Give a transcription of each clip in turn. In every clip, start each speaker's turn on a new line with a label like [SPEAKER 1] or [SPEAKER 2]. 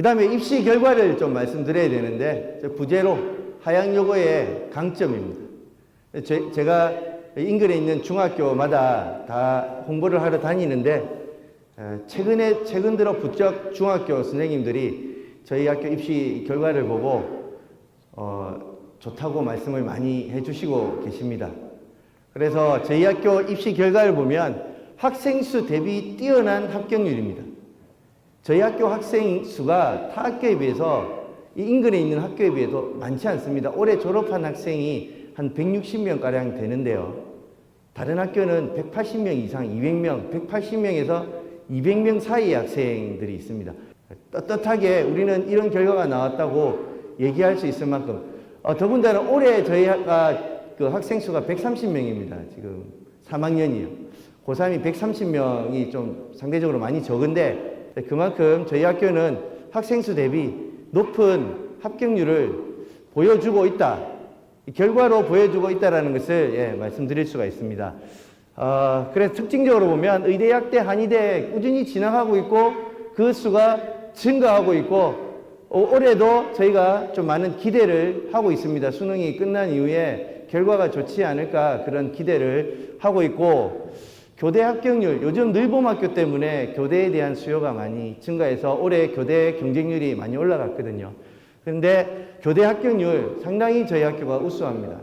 [SPEAKER 1] 그 다음에 입시 결과를 좀 말씀드려야 되는데, 저 부제로 하양여고의 강점입니다. 제, 제가 인근에 있는 중학교마다 다 홍보를 하러 다니는데, 어, 최근에, 최근 들어 부쩍 중학교 선생님들이 저희 학교 입시 결과를 보고, 어, 좋다고 말씀을 많이 해주시고 계십니다. 그래서 저희 학교 입시 결과를 보면 학생 수 대비 뛰어난 합격률입니다. 저희 학교 학생 수가 타 학교에 비해서 이 인근에 있는 학교에 비해도 많지 않습니다. 올해 졸업한 학생이 한 160명 가량 되는데요. 다른 학교는 180명 이상, 200명, 180명에서 200명 사이의 학생들이 있습니다. 떳떳하게 우리는 이런 결과가 나왔다고 얘기할 수 있을 만큼 어, 더군다나 올해 저희 학과 그 학생 수가 130명입니다. 지금 3학년이요. 고3이 130명이 좀 상대적으로 많이 적은데 그만큼 저희 학교는 학생 수 대비 높은 합격률을 보여주고 있다. 이 결과로 보여주고 있다라는 것을 예, 말씀드릴 수가 있습니다. 어, 그래서 특징적으로 보면 의대, 약대, 한의대 꾸준히 진행하고 있고 그 수가 증가하고 있고 어, 올해도 저희가 좀 많은 기대를 하고 있습니다. 수능이 끝난 이후에 결과가 좋지 않을까 그런 기대를 하고 있고 교대 합격률 요즘 늘봄학교 때문에 교대에 대한 수요가 많이 증가해서 올해 교대 경쟁률이 많이 올라갔거든요. 그런데 교대 합격률 상당히 저희 학교가 우수합니다.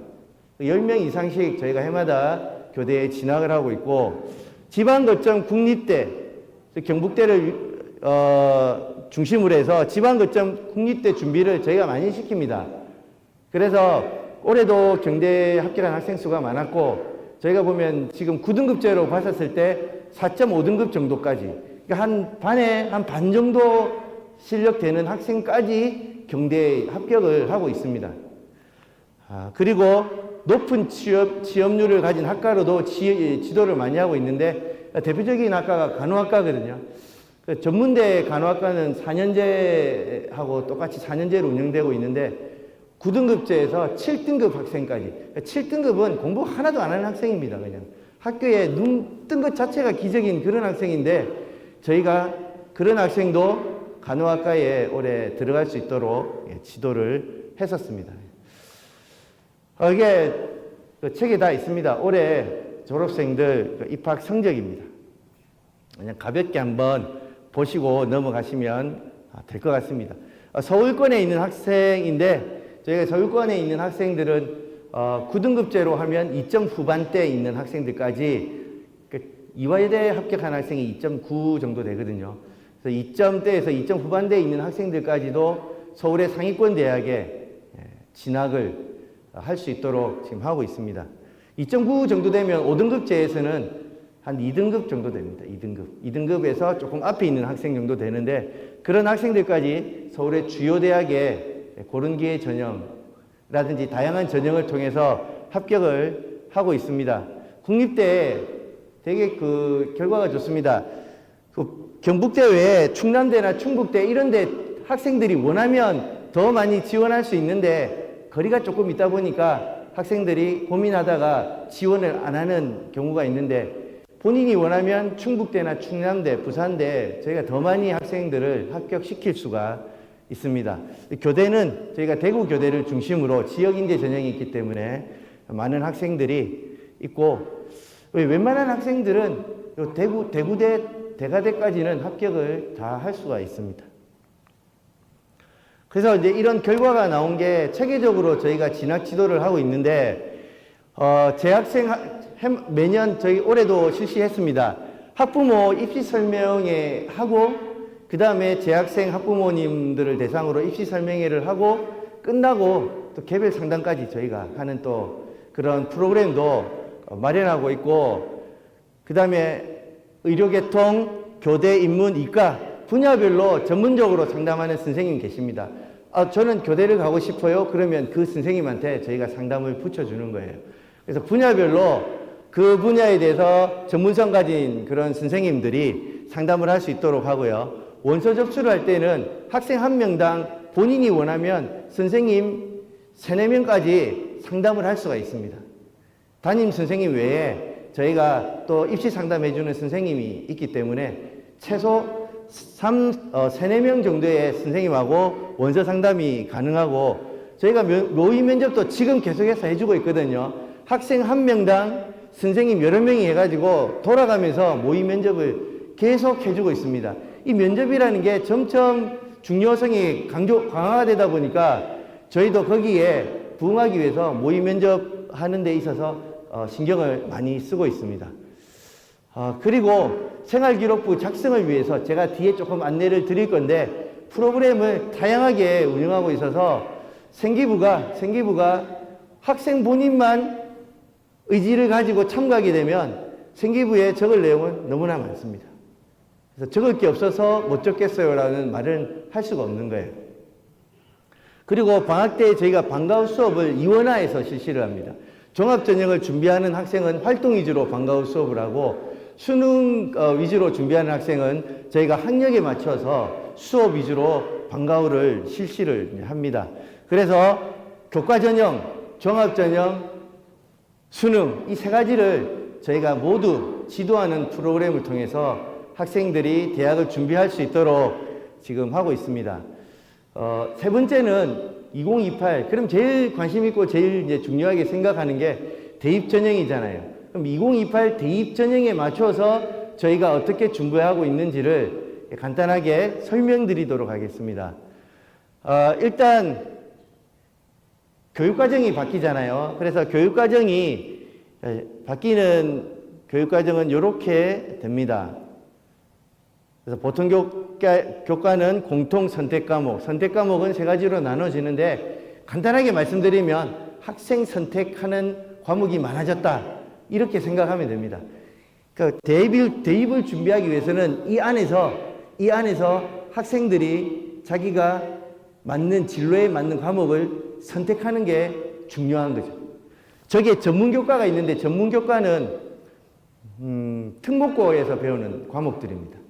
[SPEAKER 1] 10명 이상씩 저희가 해마다 교대에 진학을 하고 있고 지방 거점 국립대 경북대를 어, 중심으로 해서 지방 거점 국립대 준비를 저희가 많이 시킵니다. 그래서 올해도 경대 합격한 학생 수가 많았고 저희가 보면 지금 9등급제로 봤었을 때 4.5등급 정도까지 그러니까 한 반에 한 반 정도 실력 되는 학생까지 경대에 합격을 하고 있습니다. 아, 그리고 높은 취업, 취업률을 가진 학과로도 지, 지도를 많이 하고 있는데 대표적인 학과가 간호학과거든요. 그 전문대 간호학과는 4년제하고 똑같이 4년제로 운영되고 있는데 9등급제에서 7등급 학생까지 7등급은 공부 하나도 안 하는 학생입니다. 그냥 학교에 눈 뜬 것 자체가 기적인 그런 학생인데 저희가 그런 학생도 간호학과에 올해 들어갈 수 있도록 예, 지도를 했었습니다. 어, 이게 그 책에 다 있습니다. 올해 졸업생들 그 입학 성적입니다. 그냥 가볍게 한번 보시고 넘어가시면 아, 될것 같습니다. 어, 서울권에 있는 학생인데 저희가 서울권에 있는 학생들은 어, 9등급제로 하면 2점 후반대에 있는 학생들까지 그 이화여대 합격한 학생이 2.9 정도 되거든요. 그래서 2점대에서 2점 후반대에 있는 학생들까지도 서울의 상위권 대학에 예, 진학을 할 수 있도록 지금 하고 있습니다. 2.9 정도 되면 5등급제에서는 한 2등급 정도 됩니다. 2등급. 2등급에서 조금 앞에 있는 학생 정도 되는데 그런 학생들까지 서울의 주요 대학에 고른 기회 전형이라든지 다양한 전형을 통해서 합격을 하고 있습니다. 국립대 되게 그 결과가 좋습니다. 그 경북대 외에 충남대나 충북대 이런 데 학생들이 원하면 더 많이 지원할 수 있는데 거리가 조금 있다 보니까 학생들이 고민하다가 지원을 안 하는 경우가 있는데 본인이 원하면 충북대나 충남대, 부산대 저희가 더 많이 학생들을 합격시킬 수가 있습니다. 교대는 저희가 대구 교대를 중심으로 지역 인재 전형이 있기 때문에 많은 학생들이 있고 웬만한 학생들은 요 대구 대구대 대가대까지는 합격을 다 할 수가 있습니다. 그래서 이제 이런 결과가 나온 게 체계적으로 저희가 진학 지도를 하고 있는데 어, 재학생 매년 저희 올해도 실시했습니다. 학부모 입시 설명회 하고 그 다음에 재학생 학부모님들을 대상으로 입시 설명회를 하고 끝나고 또 개별 상담까지 저희가 하는 또 그런 프로그램도 어, 마련하고 있고 그 다음에 의료계통, 교대, 인문, 이과 분야별로 전문적으로 상담하는 선생님 계십니다. 아, 저는 교대를 가고 싶어요. 그러면 그 선생님한테 저희가 상담을 붙여주는 거예요. 그래서 분야별로 그 분야에 대해서 전문성 가진 그런 선생님들이 상담을 할 수 있도록 하고요. 원서 접수를 할 때는 학생 한 명당 본인이 원하면 선생님 세네 명까지 상담을 할 수가 있습니다. 담임 선생님 외에 저희가 또 입시 상담해주는 선생님이 있기 때문에 최소 3, 어, 3, 4명 정도의 선생님하고 원서 상담이 가능하고 저희가 면- 모의 면접도 지금 계속해서 해주고 있거든요. 학생 한 명당 선생님 여러 명이 해가지고 돌아가면서 모의 면접을 계속 해주고 있습니다. 이 면접이라는 게 점점 중요성이 강조, 강화가 되다 보니까 저희도 거기에 부응하기 위해서 모의 면접하는 데 있어서 어, 신경을 많이 쓰고 있습니다. 아, 그리고 생활기록부 작성을 위해서 제가 뒤에 조금 안내를 드릴 건데 프로그램을 다양하게 운영하고 있어서 생기부가 생기부가 학생 본인만 의지를 가지고 참가하게 되면 생기부에 적을 내용은 너무나 많습니다. 그래서 적을 게 없어서 못 적겠어요라는 말은 할 수가 없는 거예요. 그리고 방학 때 저희가 방과후 수업을 이원화해서 실시를 합니다. 종합전형을 준비하는 학생은 활동 위주로 방과후 수업을 하고 수능 어, 위주로 준비하는 학생은 저희가 학력에 맞춰서 수업 위주로 방과후를 실시를 합니다. 그래서 교과전형, 종합전형, 수능 이 세 가지를 저희가 모두 지도하는 프로그램을 통해서 학생들이 대학을 준비할 수 있도록 지금 하고 있습니다. 어, 세 번째는 2028. 그럼 제일 관심 있고 제일 이제 중요하게 생각하는 게 대입 전형이잖아요. 그럼 2028 대입 전형에 맞춰서 저희가 어떻게 준비하고 있는지를 간단하게 설명드리도록 하겠습니다. 어, 일단 교육과정이 바뀌잖아요. 그래서 교육과정이 에, 바뀌는 교육과정은 이렇게 됩니다. 그래서 보통 교과, 교과 는 공통 선택 과목, 선택 과목은 세 가지로 나눠지는데 간단하게 말씀드리면 학생 선택하는 과목이 많아졌다. 이렇게 생각하면 됩니다. 그 대입을, 대입을 준비하기 위해서는 이 안에서, 이 안에서 학생들이 자기가 맞는 진로에 맞는 과목을 선택하는 게 중요한 거죠. 저게 전문 교과가 있는데 전문 교과는 음, 특목고에서 배우는 과목들입니다.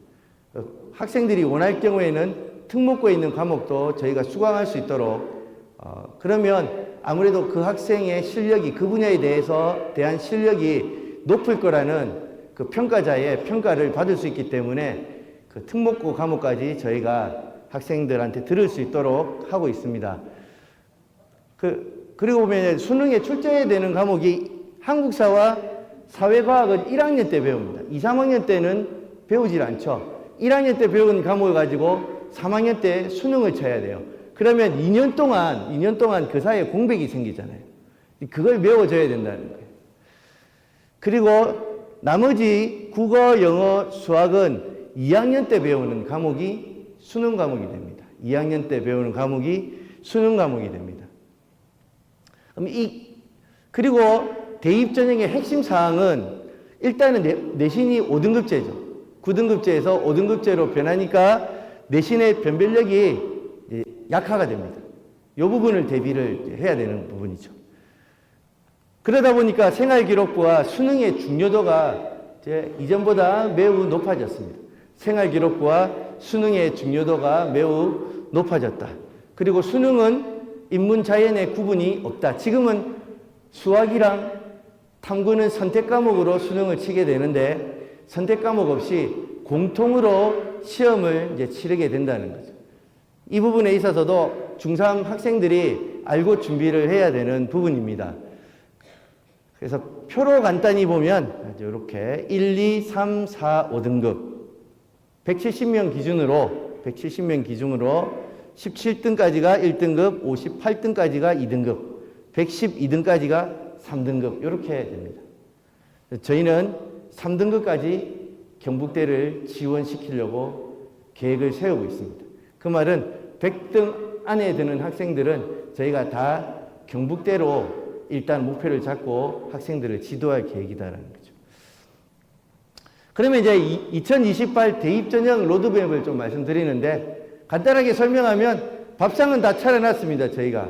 [SPEAKER 1] 어, 학생들이 원할 경우에는 특목고에 있는 과목도 저희가 수강할 수 있도록 어, 그러면 아무래도 그 학생의 실력이 그 분야에 대해서 대한 실력이 높을 거라는 그 평가자의 평가를 받을 수 있기 때문에 그 특목고 과목까지 저희가 학생들한테 들을 수 있도록 하고 있습니다. 그, 그리고 보면 수능에 출제해야 되는 과목이 한국사와 사회과학은 1학년 때 배웁니다. 2, 3학년 때는 배우질 않죠. 1학년 때 배운 과목을 가지고 3학년 때 수능을 쳐야 돼요. 그러면 2년 동안, 2년 동안 그 사이에 공백이 생기잖아요. 그걸 외워줘야 된다는 거예요. 그리고 나머지 국어, 영어, 수학은 2학년 때 배우는 과목이 수능 과목이 됩니다. 2학년 때 배우는 과목이 수능 과목이 됩니다. 그럼 이, 그리고 대입 전형의 핵심 사항은 일단은 내, 내신이 5등급제죠. 9등급제에서 5등급제로 변하니까 내신의 변별력이 약화가 됩니다. 이 부분을 대비를 해야 되는 부분이죠. 그러다 보니까 생활기록부와 수능의 중요도가 이전보다 매우 높아졌습니다. 생활기록부와 수능의 중요도가 매우 높아졌다. 그리고 수능은 인문 자연의 구분이 없다. 지금은 수학이랑 탐구는 선택 과목으로 수능을 치게 되는데 선택 과목 없이 공통으로 시험을 이제 치르게 된다는 거죠. 이 부분에 있어서도 중3 학생들이 알고 준비를 해야 되는 부분입니다. 그래서 표로 간단히 보면 이렇게 1, 2, 3, 4, 5등급 170명 기준으로 170명 기준으로 17등까지가 1등급, 58등까지가 2등급, 112등까지가 3등급 이렇게 됩니다. 저희는 3등급까지 경북대를 지원시키려고 계획을 세우고 있습니다. 그 말은 100등 안에 드는 학생들은 저희가 다 경북대로 일단 목표를 잡고 학생들을 지도할 계획이다라는 거죠. 그러면 이제 2028 대입 전형 로드맵을 좀 말씀드리는데 간단하게 설명하면 밥상은 다 차려놨습니다. 저희가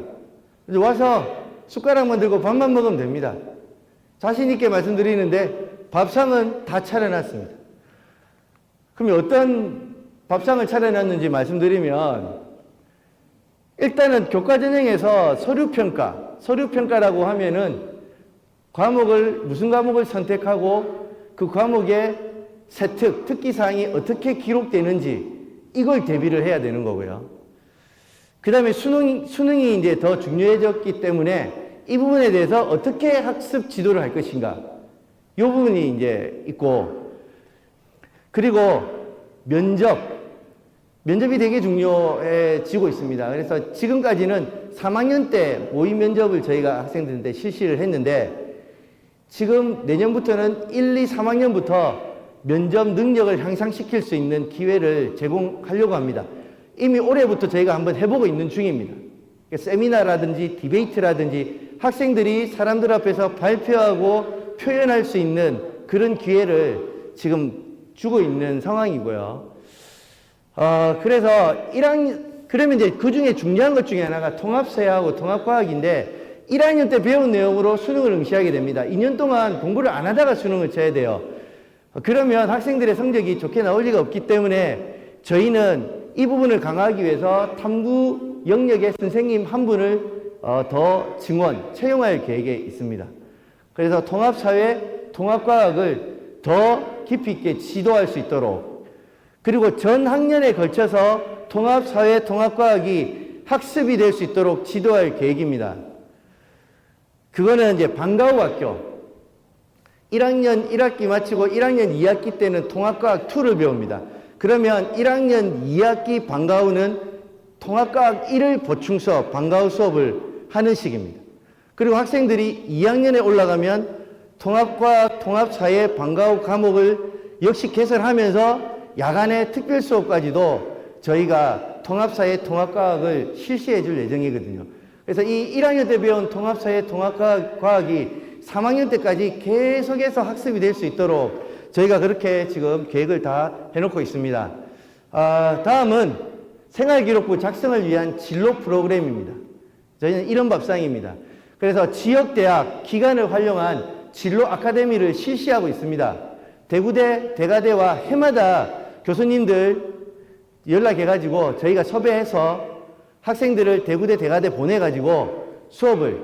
[SPEAKER 1] 와서 숟가락만 들고 밥만 먹으면 됩니다. 자신 있게 말씀드리는데 밥상은 다 차려놨습니다. 그러면 어떤 밥상을 차려놨는지 말씀드리면 일단은 교과 전형에서 서류 평가, 서류 평가라고 하면은 과목을 무슨 과목을 선택하고 그 과목의 세특, 특기 사항이 어떻게 기록되는지 이걸 대비를 해야 되는 거고요. 그 다음에 수능, 수능이 이제 더 중요해졌기 때문에 이 부분에 대해서 어떻게 학습 지도를 할 것인가. 이 부분이 이제 있고, 그리고 면접. 면접이 되게 중요해지고 있습니다. 그래서 지금까지는 3학년 때 모의 면접을 저희가 학생들한테 실시를 했는데, 지금 내년부터는 1, 2, 3학년부터 면접 능력을 향상시킬 수 있는 기회를 제공하려고 합니다. 이미 올해부터 저희가 한번 해보고 있는 중입니다. 세미나라든지 디베이트라든지 학생들이 사람들 앞에서 발표하고 표현할 수 있는 그런 기회를 지금 주고 있는 상황이고요. 어, 그래서 1학년, 그러면 이제 그 중에 중요한 것 중에 하나가 통합사회하고 통합과학인데 1학년 때 배운 내용으로 수능을 응시하게 됩니다. 2년 동안 공부를 안 하다가 수능을 쳐야 돼요. 그러면 학생들의 성적이 좋게 나올 리가 없기 때문에 저희는 이 부분을 강화하기 위해서 탐구 영역의 선생님 한 분을 어, 더 증원, 채용할 계획에 있습니다. 그래서 통합사회, 통합과학을 더 깊이 있게 지도할 수 있도록 그리고 전 학년에 걸쳐서 통합사회, 통합과학이 학습이 될 수 있도록 지도할 계획입니다. 그거는 이제 방과후 학교. 1학년 1학기 마치고 1학년 2학기 때는 통합과학 2를 배웁니다. 그러면 1학년 2학기 방과후는 통합과학 1을 보충 수업, 방과후 수업을 하는 식입니다. 그리고 학생들이 2학년에 올라가면 통합과학, 통합사회, 방과후 과목을 역시 개설하면서 야간의 특별 수업까지도 저희가 통합사회, 통합과학을 실시해 줄 예정이거든요. 그래서 이 1학년 때 배운 통합사회, 통합과학이 3학년 때까지 계속해서 학습이 될 수 있도록 저희가 그렇게 지금 계획을 다 해놓고 있습니다. 아, 다음은 생활기록부 작성을 위한 진로 프로그램입니다. 저희는 이런 밥상입니다. 그래서 지역대학 기관을 활용한 진로 아카데미를 실시하고 있습니다. 대구대, 대가대와 해마다 교수님들 연락해가지고 저희가 섭외해서 학생들을 대구대, 대가대 보내가지고 수업을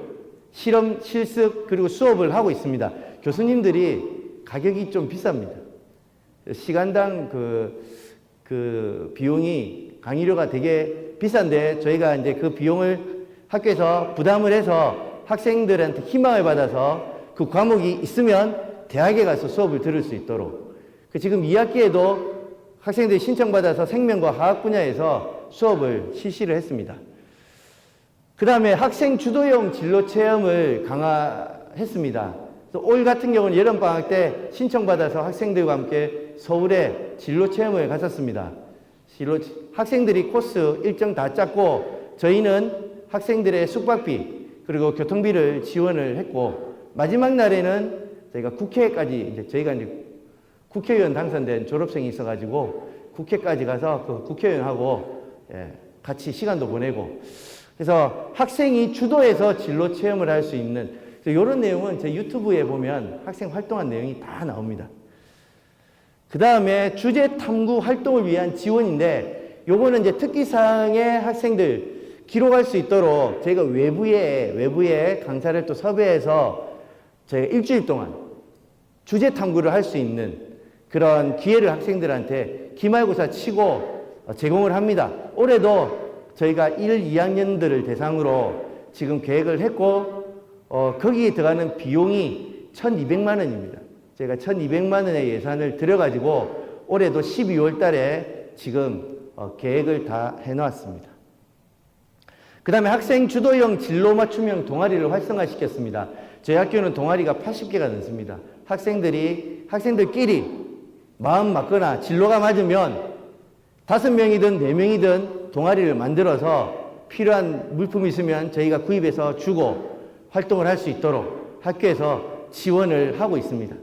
[SPEAKER 1] 실험, 실습, 그리고 수업을 하고 있습니다. 교수님들이 가격이 좀 비쌉니다. 시간당 그, 그 비용이 강의료가 되게 비싼데 저희가 이제 그 비용을 학교에서 부담을 해서 학생들한테 희망을 받아서 그 과목이 있으면 대학에 가서 수업을 들을 수 있도록 그 지금 2학기에도 학생들이 신청받아서 생명과 화학 분야에서 수업을 실시를 했습니다. 그 다음에 학생 주도형 진로 체험을 강화했습니다. 올 같은 경우는 여름방학 때 신청받아서 학생들과 함께 서울에 진로 체험을 갔었습니다. 학생들이 코스 일정 다 짰고 저희는 학생들의 숙박비 그리고 교통비를 지원을 했고 마지막 날에는 저희가 국회까지 이제 저희가 이제 국회의원 당선된 졸업생이 있어가지고 국회까지 가서 그 국회의원하고 예, 같이 시간도 보내고 그래서 학생이 주도해서 진로 체험을 할 수 있는 이런 내용은 제 유튜브에 보면 학생 활동한 내용이 다 나옵니다. 그 다음에 주제 탐구 활동을 위한 지원인데 요거는 이제 특기사항의 학생들 기록할 수 있도록 저희가 외부에 외부에 강사를 또 섭외해서 저희가 일주일 동안 주제 탐구를 할 수 있는 그런 기회를 학생들한테 기말고사 치고 제공을 합니다. 올해도 저희가 1, 2학년들을 대상으로 지금 계획을 했고 어, 거기에 들어가는 비용이 1,200만 원입니다. 제가 1,200만 원의 예산을 들여가지고 올해도 12월 달에 지금 어, 계획을 다 해놓았습니다. 그 다음에 학생 주도형 진로 맞춤형 동아리를 활성화시켰습니다. 저희 학교는 동아리가 80개가 넘습니다. 학생들이, 학생들끼리 마음 맞거나 진로가 맞으면 다섯 명이든 네 명이든 동아리를 만들어서 필요한 물품이 있으면 저희가 구입해서 주고 활동을 할 수 있도록 학교에서 지원을 하고 있습니다.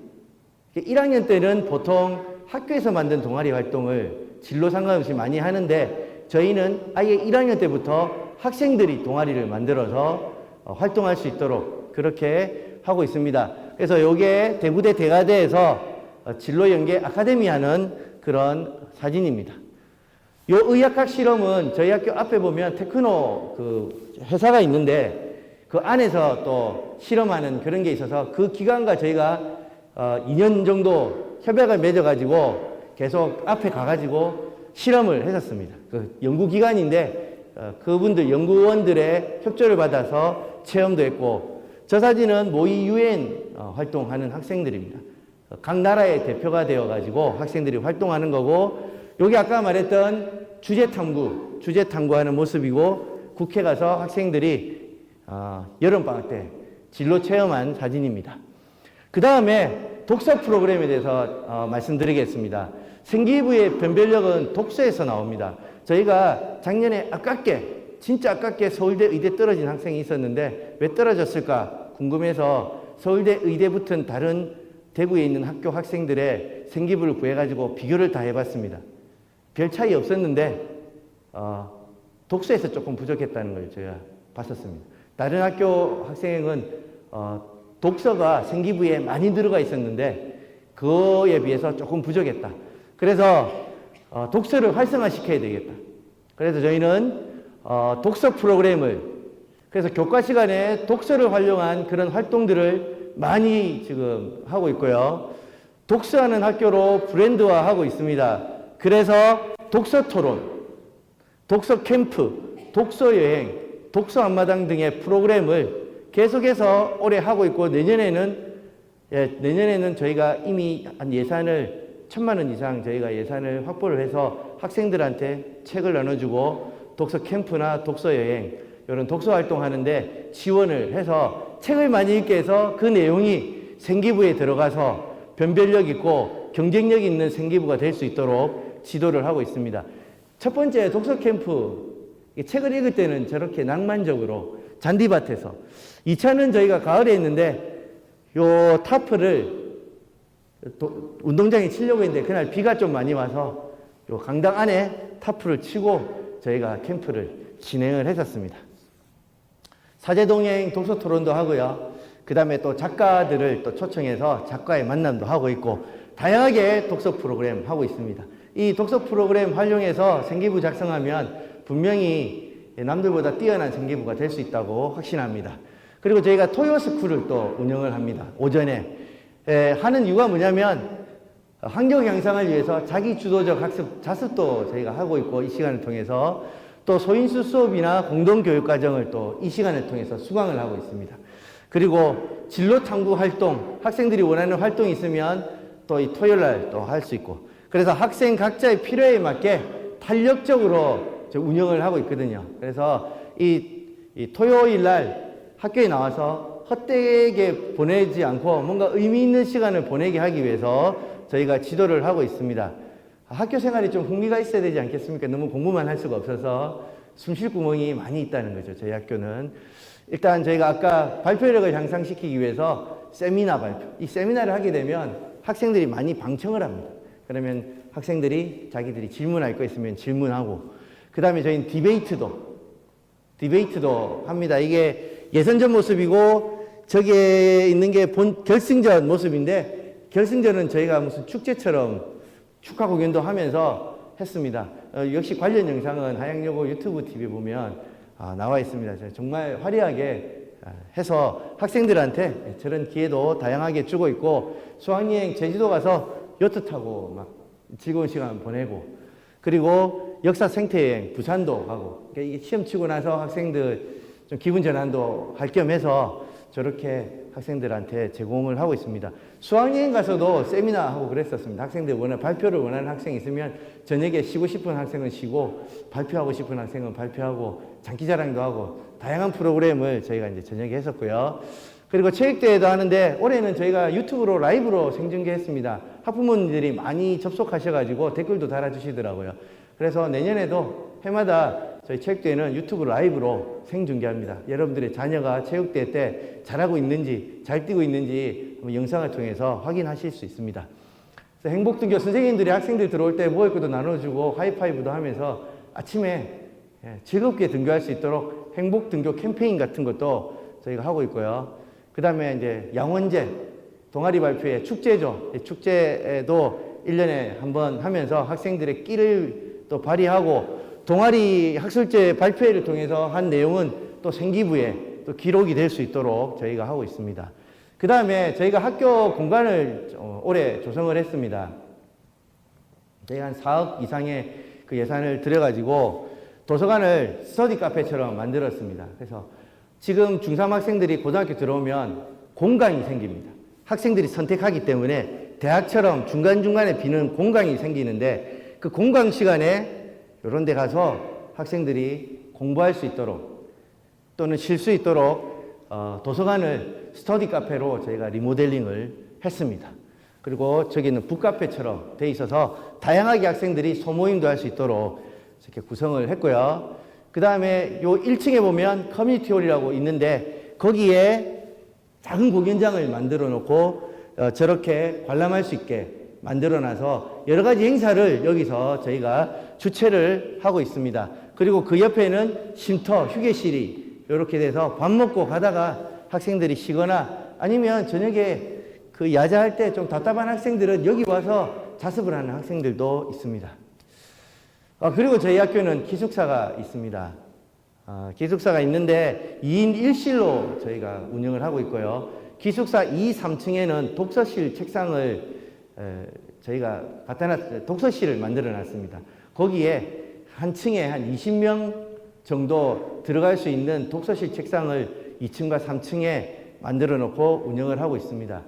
[SPEAKER 1] 1학년 때는 보통 학교에서 만든 동아리 활동을 진로 상관없이 많이 하는데 저희는 아예 1학년 때부터 학생들이 동아리를 만들어서 어, 활동할 수 있도록 그렇게 하고 있습니다. 그래서 이게 대구대 대가대에서 어, 진로 연계 아카데미 하는 그런 사진입니다. 요 의학학 실험은 저희 학교 앞에 보면 테크노 그 회사가 있는데 그 안에서 또 실험하는 그런 게 있어서 그 기관과 저희가 어 2년 정도 협약을 맺어가지고 계속 앞에 가가지고 실험을 했었습니다. 그 연구기관인데 어, 그분들 연구원들의 협조를 받아서 체험도 했고 저 사진은 모의 유엔 어, 활동하는 학생들입니다. 어, 각 나라의 대표가 되어 가지고 학생들이 활동하는 거고 여기 아까 말했던 주제 탐구, 주제 탐구하는 모습이고 국회 가서 학생들이 어, 여름 방학 때 진로 체험한 사진입니다. 그 다음에 독서 프로그램에 대해서 어, 말씀드리겠습니다. 생기부의 변별력은 독서에서 나옵니다. 저희가 작년에 아깝게, 진짜 아깝게 서울대 의대 떨어진 학생이 있었는데 왜 떨어졌을까 궁금해서 서울대 의대 붙은 다른 대구에 있는 학교 학생들의 생기부를 구해가지고 비교를 다 해봤습니다. 별 차이 없었는데 어, 독서에서 조금 부족했다는 걸 제가 봤었습니다. 다른 학교 학생은 어, 독서가 생기부에 많이 들어가 있었는데 그거에 비해서 조금 부족했다. 그래서 어, 독서를 활성화시켜야 되겠다. 그래서 저희는 어, 독서 프로그램을 그래서 교과 시간에 독서를 활용한 그런 활동들을 많이 지금 하고 있고요. 독서하는 학교로 브랜드화하고 있습니다. 그래서 독서 토론, 독서 캠프, 독서 여행, 독서 앞마당 등의 프로그램을 계속해서 올해 하고 있고 내년에는 예, 내년에는 저희가 이미 한 예산을 천만 원 이상 저희가 예산을 확보를 해서 학생들한테 책을 나눠주고 독서 캠프나 독서 여행 이런 독서 활동하는데 지원을 해서 책을 많이 읽게 해서 그 내용이 생기부에 들어가서 변별력 있고 경쟁력 있는 생기부가 될 수 있도록 지도를 하고 있습니다. 첫 번째 독서 캠프 이 책을 읽을 때는 저렇게 낭만적으로 잔디밭에서 2차는 저희가 가을에 했는데 요 타프를 도- 운동장에 치려고 했는데 그날 비가 좀 많이 와서 요 강당 안에 타프를 치고 저희가 캠프를 진행을 했었습니다. 사제동행 독서 토론도 하고요. 그 다음에 또 작가들을 또 초청해서 작가의 만남도 하고 있고 다양하게 독서 프로그램 하고 있습니다. 이 독서 프로그램 활용해서 생기부 작성하면 분명히 남들보다 뛰어난 생기부가 될 수 있다고 확신합니다. 그리고 저희가 토요스쿨을 또 운영을 합니다. 오전에 에, 하는 이유가 뭐냐면 환경 향상을 위해서 자기 주도적 학습 자습도 저희가 하고 있고 이 시간을 통해서 또 소인수 수업이나 공동 교육 과정을 또 이 시간을 통해서 수강을 하고 있습니다. 그리고 진로 탐구 활동 학생들이 원하는 활동이 있으면 또 이 토요일 날 또 할 수 있고 그래서 학생 각자의 필요에 맞게 탄력적으로 저 운영을 하고 있거든요. 그래서 이, 이 토요일 날 학교에 나와서 헛되게 보내지 않고 뭔가 의미 있는 시간을 보내게 하기 위해서 저희가 지도를 하고 있습니다. 학교 생활이 좀 흥미가 있어야 되지 않겠습니까? 너무 공부만 할 수가 없어서 숨 쉴 구멍이 많이 있다는 거죠. 저희 학교는. 일단 저희가 아까 발표력을 향상시키기 위해서 세미나 발표. 이 세미나를 하게 되면 학생들이 많이 방청을 합니다. 그러면 학생들이 자기들이 질문할 거 있으면 질문하고, 그 다음에 저희는 디베이트도, 디베이트도 합니다. 이게 예선전 모습이고, 저기에 있는 게 본 결승전 모습인데, 결승전은 저희가 무슨 축제처럼 축하 공연도 하면서 했습니다. 어, 역시 관련 영상은 하양여고 유튜브 TV 보면 아, 나와 있습니다. 정말 화려하게 아, 해서 학생들한테 저런 기회도 다양하게 주고 있고 수학여행 제주도 가서 요트 타고 막 즐거운 시간 보내고 그리고 역사 생태여행 부산도 가고 그러니까 시험 치고 나서 학생들 좀 기분 전환도 할 겸 해서 저렇게 학생들한테 제공을 하고 있습니다. 수학여행 가서도 세미나 하고 그랬었습니다. 학생들 원하 발표를 원하는 학생이 있으면 저녁에 쉬고 싶은 학생은 쉬고 발표하고 싶은 학생은 발표하고 장기자랑도 하고 다양한 프로그램을 저희가 이제 저녁에 했었고요. 그리고 체육대회도 하는데 올해는 저희가 유튜브로 라이브로 생중계했습니다. 학부모님들이 많이 접속하셔가지고 댓글도 달아주시더라고요. 그래서 내년에도 해마다 저희 체육대회는 유튜브 라이브로 생중계합니다. 여러분들의 자녀가 체육대회 때 잘하고 있는지, 잘 뛰고 있는지 영상을 통해서 확인하실 수 있습니다. 행복등교 선생님들이 학생들 들어올 때 모의고도 나눠주고 하이파이브도 하면서 아침에 예, 즐겁게 등교할 수 있도록 행복등교 캠페인 같은 것도 저희가 하고 있고요. 그 다음에 이제 양원제 동아리 발표회 축제죠. 이 축제에도 1년에 한 번 하면서 학생들의 끼를 또 발휘하고 동아리 학술제 발표회를 통해서 한 내용은 또 생기부에 또 기록이 될 수 있도록 저희가 하고 있습니다. 그 다음에 저희가 학교 공간을 어, 올해 조성을 했습니다. 저희가 한 4억 이상의 그 예산을 들여가지고 도서관을 스터디 카페처럼 만들었습니다. 그래서 지금 중3 학생들이 고등학교 들어오면 공강이 생깁니다. 학생들이 선택하기 때문에 대학처럼 중간중간에 비는 공강이 생기는데 그 공강 시간에 이런 데 가서 학생들이 공부할 수 있도록 또는 쉴 수 있도록 어, 도서관을 스터디 카페로 저희가 리모델링을 했습니다. 그리고 저기는 북카페처럼 돼 있어서 다양하게 학생들이 소모임도 할 수 있도록 이렇게 구성을 했고요. 그 다음에 요 1층에 보면 커뮤니티 홀이라고 있는데 거기에 작은 공연장을 만들어 놓고 어, 저렇게 관람할 수 있게 만들어 놔서 여러 가지 행사를 여기서 저희가 주최를 하고 있습니다. 그리고 그 옆에는 쉼터, 휴게실이 이렇게 돼서 밥 먹고 가다가 학생들이 쉬거나 아니면 저녁에 그 야자할 때 좀 답답한 학생들은 여기 와서 자습을 하는 학생들도 있습니다. 아, 그리고 저희 학교는 기숙사가 있습니다. 아, 기숙사가 있는데 2인 1실로 저희가 운영을 하고 있고요. 기숙사 2, 3층에는 독서실 책상을 에, 저희가 갖다 놨, 독서실을 만들어 놨습니다. 거기에 한 층에 한 20명 정도 들어갈 수 있는 독서실 책상을 2층과 3층에 만들어 놓고 운영을 하고 있습니다.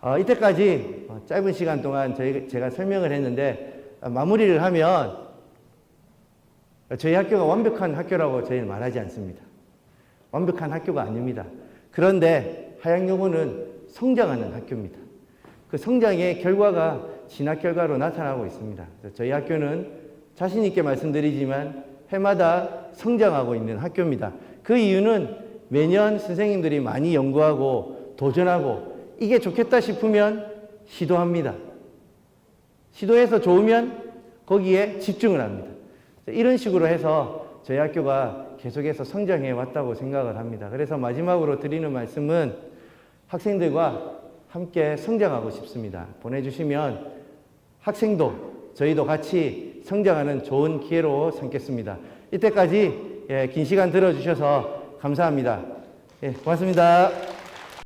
[SPEAKER 1] 어, 이때까지 어, 짧은 시간 동안 저희, 제가 설명을 했는데 어, 마무리를 하면 저희 학교가 완벽한 학교라고 저희는 말하지 않습니다. 완벽한 학교가 아닙니다. 그런데 하양여고는 성장하는 학교입니다. 그 성장의 결과가 진학 결과로 나타나고 있습니다. 저희 학교는 자신 있게 말씀드리지만 해마다 성장하고 있는 학교입니다. 그 이유는 매년 선생님들이 많이 연구하고 도전하고 이게 좋겠다 싶으면 시도합니다. 시도해서 좋으면 거기에 집중을 합니다. 이런 식으로 해서 저희 학교가 계속해서 성장해 왔다고 생각을 합니다. 그래서 마지막으로 드리는 말씀은 학생들과 함께 성장하고 싶습니다. 보내주시면 학생도 저희도 같이 성장하는 좋은 기회로 삼겠습니다. 이때까지 예, 긴 시간 들어주셔서 감사합니다. 예, 고맙습니다.